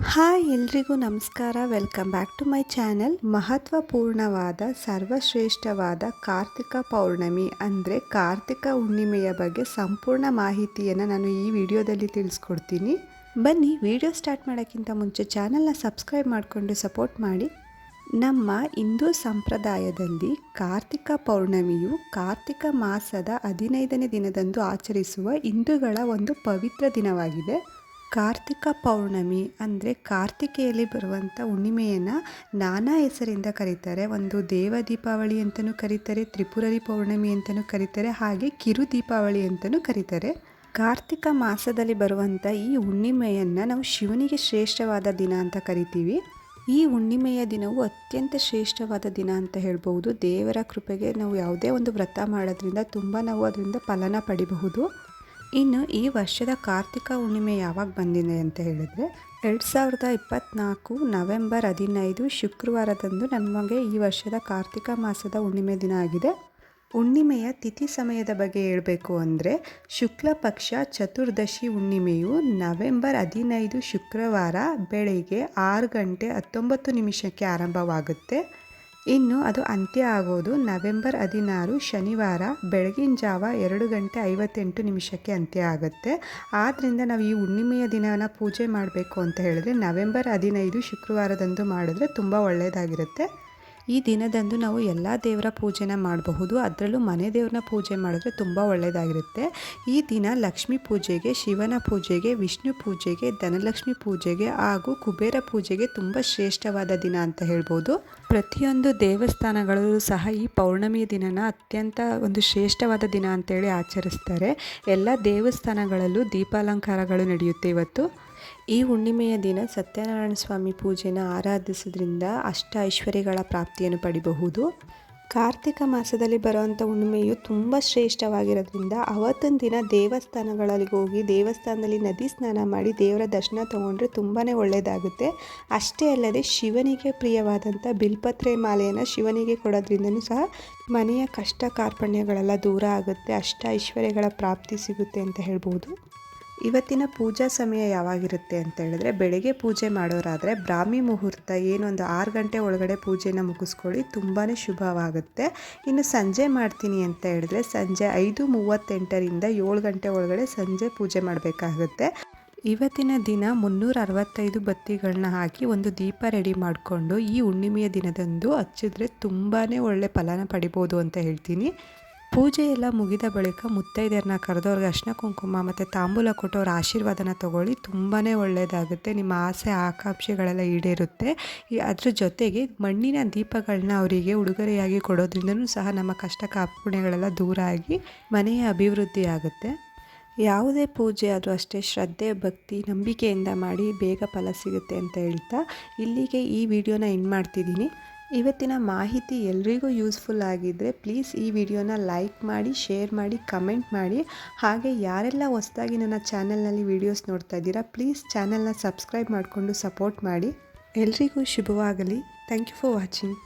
Hi ಎಲ್ರಿಗೂ ನಮಸ್ಕಾರ. Welcome back to my channel ಮಹತ್ವಪೂರ್ಣವಾದ, ಸರ್ವಶ್ರೇಷ್ಠವಾದ ಕಾರ್ತಿಕ ಪೌರ್ಣಮಿ ಅಂದರೆ ಕಾರ್ತಿಕ ಹುಣ್ಣಿಮೆಯ ಬಗ್ಗೆ ಸಂಪೂರ್ಣ ಮಾಹಿತಿಯನ್ನು ನಾನು ಈ ವಿಡಿಯೋದಲ್ಲಿ ತಿಳಿಸ್ಕೊಡ್ತೀನಿ. ಬನ್ನಿ, ವಿಡಿಯೋ ಸ್ಟಾರ್ಟ್ ಮಾಡೋಕ್ಕಿಂತ ಮುಂಚೆ ಚಾನಲ್ನ ಸಬ್ಸ್ಕ್ರೈಬ್ ಮಾಡಿಕೊಂಡು ಸಪೋರ್ಟ್ ಮಾಡಿ. ನಮ್ಮ ಹಿಂದೂ ಸಂಪ್ರದಾಯದಲ್ಲಿ ಕಾರ್ತಿಕ ಪೌರ್ಣಮಿಯು ಕಾರ್ತಿಕ ಮಾಸದ ಹದಿನೈದನೇ ದಿನದಂದು ಆಚರಿಸುವ ಹಿಂದೂಗಳ ಒಂದು ಪವಿತ್ರ ದಿನವಾಗಿದೆ. ಕಾರ್ತಿಕ ಪೌರ್ಣಮಿ ಅಂದರೆ ಕಾರ್ತಿಕೆಯಲ್ಲಿ ಬರುವಂಥ ಹುಣ್ಣಿಮೆಯನ್ನು ನಾನಾ ಹೆಸರಿಂದ ಕರೀತಾರೆ. ಒಂದು ದೇವ ದೀಪಾವಳಿ ಅಂತಲೂ ಕರೀತಾರೆ, ತ್ರಿಪುರರಿ ಪೌರ್ಣಮಿ ಅಂತಲೂ ಕರೀತಾರೆ, ಹಾಗೆ ಕಿರು ದೀಪಾವಳಿ ಅಂತಲೂ ಕರೀತಾರೆ. ಕಾರ್ತಿಕ ಮಾಸದಲ್ಲಿ ಬರುವಂಥ ಈ ಹುಣ್ಣಿಮೆಯನ್ನು ನಾವು ಶಿವನಿಗೆ ಶ್ರೇಷ್ಠವಾದ ದಿನ ಅಂತ ಕರಿತೀವಿ. ಈ ಹುಣ್ಣಿಮೆಯ ದಿನವು ಅತ್ಯಂತ ಶ್ರೇಷ್ಠವಾದ ದಿನ ಅಂತ ಹೇಳ್ಬೋದು ದೇವರ ಕೃಪೆಗೆ ನಾವು ಯಾವುದೇ ಒಂದು ವ್ರತ ಮಾಡೋದ್ರಿಂದ ತುಂಬ ನಾವು ಅದರಿಂದ ಫಲನ ಪಡಿಬಹುದು. ಇನ್ನು ಈ ವರ್ಷದ ಕಾರ್ತಿಕ ಹುಣ್ಣಿಮೆ ಯಾವಾಗ ಬಂದಿದೆ ಅಂತ ಹೇಳಿದ್ರೆ ಎರಡು ಸಾವಿರದ ಇಪ್ಪತ್ತ್ನಾಲ್ಕು ನವೆಂಬರ್ ಹದಿನೈದು ಶುಕ್ರವಾರದಂದು ನಮಗೆ ಈ ವರ್ಷದ ಕಾರ್ತಿಕ ಮಾಸದ ಹುಣ್ಣಿಮೆ ದಿನ ಆಗಿದೆ. ಹುಣ್ಣಿಮೆಯ ತಿಥಿ ಸಮಯದ ಬಗ್ಗೆ ಹೇಳಬೇಕು ಅಂದರೆ ಶುಕ್ಲ ಪಕ್ಷ ಚತುರ್ದಶಿ ಹುಣ್ಣಿಮೆಯು ನವೆಂಬರ್ ಹದಿನೈದು ಶುಕ್ರವಾರ ಬೆಳಗ್ಗೆ ಆರು ಗಂಟೆ ಹತ್ತೊಂಬತ್ತು ನಿಮಿಷಕ್ಕೆ ಆರಂಭವಾಗುತ್ತೆ. ಇನ್ನು ಅದು ಅಂತ್ಯ ಆಗೋದು ನವೆಂಬರ್ ಹದಿನಾರು ಶನಿವಾರ ಬೆಳಗಿನ ಜಾವ ಎರಡು ಗಂಟೆ ಐವತ್ತೆಂಟು ನಿಮಿಷಕ್ಕೆ ಅಂತ್ಯ ಆಗುತ್ತೆ. ಆದ್ದರಿಂದ ನಾವು ಈ ಹುಣ್ಣಿಮೆಯ ದಿನವನ್ನು ಪೂಜೆ ಮಾಡಬೇಕು ಅಂತ ಹೇಳಿದ್ರೆ ನವೆಂಬರ್ ಹದಿನೈದು ಶುಕ್ರವಾರದಂದು ಮಾಡಿದ್ರೆ ತುಂಬ ಒಳ್ಳೆಯದಾಗಿರುತ್ತೆ ಈ ದಿನದಂದು ನಾವು ಎಲ್ಲ ದೇವರ ಪೂಜೆನ ಮಾಡಬಹುದು. ಅದರಲ್ಲೂ ಮನೆ ದೇವ್ರನ್ನ ಪೂಜೆ ಮಾಡಿದ್ರೆ ತುಂಬ ಒಳ್ಳೆಯದಾಗಿರುತ್ತೆ ಈ ದಿನ ಲಕ್ಷ್ಮೀ ಪೂಜೆಗೆ, ಶಿವನ ಪೂಜೆಗೆ, ವಿಷ್ಣು ಪೂಜೆಗೆ, ಧನಲಕ್ಷ್ಮಿ ಪೂಜೆಗೆ ಹಾಗೂ ಕುಬೇರ ಪೂಜೆಗೆ ತುಂಬ ಶ್ರೇಷ್ಠವಾದ ದಿನ ಅಂತ ಹೇಳ್ಬೋದು. ಪ್ರತಿಯೊಂದು ದೇವಸ್ಥಾನಗಳಲ್ಲೂ ಸಹ ಈ ಪೌರ್ಣಮಿ ದಿನನ ಅತ್ಯಂತ ಒಂದು ಶ್ರೇಷ್ಠವಾದ ದಿನ ಅಂತೇಳಿ ಆಚರಿಸ್ತಾರೆ. ಎಲ್ಲ ದೇವಸ್ಥಾನಗಳಲ್ಲೂ ದೀಪಾಲಂಕಾರಗಳು ನಡೆಯುತ್ತೆ ಇವತ್ತು. ಈ ಹುಣ್ಣಿಮೆಯ ದಿನ ಸತ್ಯನಾರಾಯಣ ಸ್ವಾಮಿ ಪೂಜೆನ ಆರಾಧಿಸೋದ್ರಿಂದ ಅಷ್ಟ ಐಶ್ವರ್ಯಗಳ ಪ್ರಾಪ್ತಿಯನ್ನು ಪಡಿಬಹುದು. ಕಾರ್ತಿಕ ಮಾಸದಲ್ಲಿ ಬರುವಂಥ ಹುಣ್ಣಿಮೆಯು ತುಂಬ ಶ್ರೇಷ್ಠವಾಗಿರೋದ್ರಿಂದ ಅವತ್ತೊಂದು ದಿನ ದೇವಸ್ಥಾನಗಳಲ್ಲಿ ಹೋಗಿ ದೇವಸ್ಥಾನದಲ್ಲಿ ನದಿ ಸ್ನಾನ ಮಾಡಿ ದೇವರ ದರ್ಶನ ತೊಗೊಂಡ್ರೆ ತುಂಬಾ ಒಳ್ಳೆಯದಾಗುತ್ತೆ ಅಷ್ಟೇ ಅಲ್ಲದೆ ಶಿವನಿಗೆ ಪ್ರಿಯವಾದಂಥ ಬಿಲ್ಪತ್ರೆ ಮಾಲೆಯನ್ನು ಶಿವನಿಗೆ ಕೊಡೋದ್ರಿಂದನೂ ಸಹ ಮನೆಯ ಕಷ್ಟ ಕಾರ್ಪಣ್ಯಗಳೆಲ್ಲ ದೂರ ಆಗುತ್ತೆ. ಅಷ್ಟ ಐಶ್ವರ್ಯಗಳ ಪ್ರಾಪ್ತಿ ಸಿಗುತ್ತೆ ಅಂತ ಹೇಳ್ಬೋದು. ಇವತ್ತಿನ ಪೂಜಾ ಸಮಯ ಯಾವಾಗಿರುತ್ತೆ ಅಂತ ಹೇಳಿದ್ರೆ ಬೆಳಗ್ಗೆ ಪೂಜೆ ಮಾಡೋರಾದರೆ ಬ್ರಾಹ್ಮಿ ಮುಹೂರ್ತ ಏನೊಂದು ಆರು ಗಂಟೆ ಒಳಗಡೆ ಪೂಜೆನ ಮುಗಿಸ್ಕೊಳ್ಳಿ ತುಂಬಾ ಶುಭವಾಗುತ್ತೆ. ಇನ್ನು ಸಂಜೆ ಮಾಡ್ತೀನಿ ಅಂತ ಹೇಳಿದ್ರೆ ಸಂಜೆ ಐದು ಮೂವತ್ತೆಂಟರಿಂದ ಏಳು ಗಂಟೆ ಒಳಗಡೆ ಸಂಜೆ ಪೂಜೆ ಮಾಡಬೇಕಾಗುತ್ತೆ. ಇವತ್ತಿನ ದಿನ ಮುನ್ನೂರ ಅರವತ್ತೈದು ಬತ್ತಿಗಳನ್ನ ಹಾಕಿ ಒಂದು ದೀಪ ರೆಡಿ ಮಾಡಿಕೊಂಡು ಈ ಹುಣ್ಣಿಮೆಯ ದಿನದಂದು ಹಚ್ಚಿದ್ರೆ ತುಂಬಾ ಒಳ್ಳೆ ಫಲನ ಪಡಿಬೋದು ಅಂತ ಹೇಳ್ತೀನಿ. ಪೂಜೆ ಎಲ್ಲ ಮುಗಿದ ಬಳಿಕ ಮುತ್ತೈದೆಯರನ್ನ ಕರೆದವ್ರಿಗೆ ಅರ್ಶಿನ ಕುಂಕುಮ ಮತ್ತು ತಾಂಬೂಲ ಕೊಟ್ಟು ಅವ್ರ ಆಶೀರ್ವಾದನ ತೊಗೊಳ್ಳಿ. ತುಂಬಾ ಒಳ್ಳೆಯದಾಗುತ್ತೆ ನಿಮ್ಮ ಆಸೆ, ಆಕಾಂಕ್ಷೆಗಳೆಲ್ಲ ಈಡೇರುತ್ತೆ. ಅದ್ರ ಜೊತೆಗೆ ಮಣ್ಣಿನ ದೀಪಗಳನ್ನ ಅವರಿಗೆ ಉಡುಗೊರೆಯಾಗಿ ಕೊಡೋದ್ರಿಂದನೂ ಸಹ ನಮ್ಮ ಕಷ್ಟ ಕಾಪುಣೆಗಳೆಲ್ಲ ದೂರ ಆಗಿ ಮನೆಯ ಅಭಿವೃದ್ಧಿ ಆಗುತ್ತೆ. ಯಾವುದೇ ಪೂಜೆ ಆದರೂ ಅಷ್ಟೇ ಶ್ರದ್ಧೆ, ಭಕ್ತಿ, ನಂಬಿಕೆಯಿಂದ ಮಾಡಿ ಬೇಗ ಫಲ ಸಿಗುತ್ತೆ ಅಂತ ಹೇಳ್ತಾ ಇಲ್ಲಿಗೆ ಈ ವಿಡಿಯೋನ ಎಂಡ್ ಮಾಡ್ತಿದ್ದೀನಿ. ಇವತ್ತಿನ ಮಾಹಿತಿ ಎಲ್ರಿಗೂ ಯೂಸ್ಫುಲ್ ಆಗಿದ್ದರೆ ಪ್ಲೀಸ್ ಈ ವಿಡಿಯೋನ ಲೈಕ್ ಮಾಡಿ ಶೇರ್ ಮಾಡಿ ಕಮೆಂಟ್ ಮಾಡಿ. ಹಾಗೆ ಯಾರೆಲ್ಲ ಹೊಸದಾಗಿ ನನ್ನ ಚಾನೆಲ್ನಲ್ಲಿ ವೀಡಿಯೋಸ್ ನೋಡ್ತಾ ಇದ್ದೀರಾ ಪ್ಲೀಸ್ ಚಾನಲ್ನ ಸಬ್ಸ್ಕ್ರೈಬ್ ಮಾಡಿಕೊಂಡು ಸಪೋರ್ಟ್ ಮಾಡಿ. ಎಲ್ರಿಗೂ ಶುಭವಾಗಲಿ. Thank you for watching